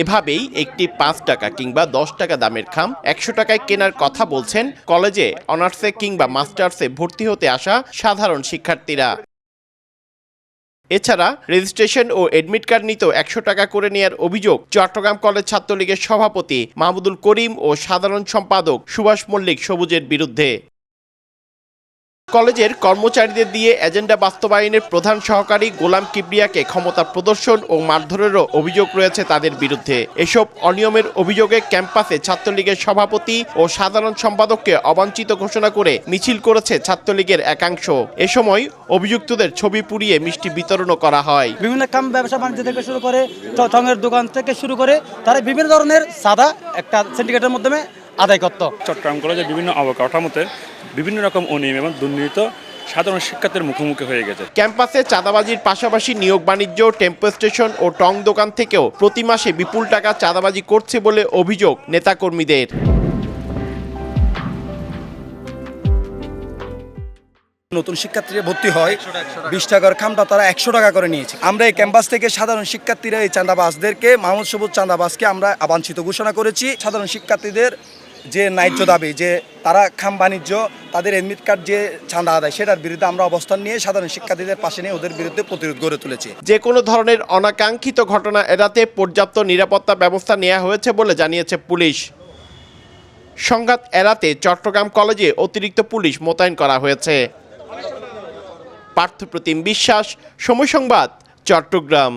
এভাবেই একটি পাঁচ টাকা কিংবা দশ টাকা দামের খাম একশো টাকায় কেনার কথা বলছেন কলেজে, অনার্সে কিংবা মাস্টার্সে ভর্তি হতে আসা সাধারণ শিক্ষার্থীরা। এছাড়া রেজিস্ট্রেশন ও এডমিট কার্ড নিতেও একশো টাকা করে নেওয়ার অভিযোগ চট্টগ্রাম কলেজ ছাত্রলীগের সভাপতি মাহমুদুল করিম ও সাধারণ সম্পাদক সুভাষ মল্লিক সবুজের বিরুদ্ধে। কলেজের কর্মচারীদের দিয়ে এজেন্ডা বাস্তবায়নের প্রধান সহকারী গোলাম কিবরিয়াকে ক্ষমতা প্রদর্শন ও মারধরেরও অভিযোগ রয়েছে তাদের বিরুদ্ধে। এসব অনিয়মের অভিযোগে ক্যাম্পাসে ছাত্রলীগের সভাপতি ও সাধারণ সম্পাদককে অবাঞ্ছিত ঘোষণা করে মিছিল করেছে ছাত্রলীগের একাংশ। এ সময় অভিযুক্তদের ছবি পুড়িয়ে মিষ্টি বিতরণও করা হয়। বিভিন্ন কাম ব্যবসা বাণিজ্য থেকে শুরু করে দোকান থেকে শুরু করে তারা বিভিন্ন ধরনের সাদা একটা সিন্ডিকেটের মাধ্যমে আদায় করত। চট্টগ্রাম কলেজের বিভিন্ন অবকাঠামোতে বিভিন্ন রকম অনিয়ম এবং দুর্নীত সাধারণ শিক্ষার্থীর মুখোমুখি হয়ে গেছে। ক্যাম্পাসে চাঁদাবাজির পাশাপাশি নিয়োগ বাণিজ্য টেম্পো স্টেশন ও টং দোকান থেকেও প্রতি মাসে বিপুল টাকা চাঁদাবাজি করছে বলে অভিযোগ নেতাকর্মীদের। নতুন শিক্ষার্থীরা ভর্তি হয় বিশ টাকার খামটা তারা একশো টাকা করে নিয়েছে। আমরা এই ক্যাম্পাস থেকে সাধারণ শিক্ষার্থীরা এই চাঁদাবাসদেরকে মাহমুদ সবুজ চাঁদাবাসকে আমরা আবাঞ্ছিত ঘোষণা করেছি। সাধারণ শিক্ষার্থীদের যে ন্যায্য দাবি, যে তারা খাম বাণিজ্য, তাদের এডমিট কার্ড যে চাঁদা আদায়, সেটার বিরুদ্ধে আমরা অবস্থান নিয়ে সাধারণ শিক্ষার্থীদের পাশে নিয়ে ওদের বিরুদ্ধে প্রতিরোধ গড়ে তুলেছি। যে কোনো ধরনের অনাকাঙ্ক্ষিত ঘটনা এড়াতে পর্যাপ্ত নিরাপত্তা ব্যবস্থা নেওয়া হয়েছে বলে জানিয়েছে পুলিশ। সংঘাত এড়াতে চট্টগ্রাম কলেজে অতিরিক্ত পুলিশ মোতায়েন করা হয়েছে। পার্থপ্রতিম বিশ্বাস, সময় সংবাদ, চট্টগ্রাম।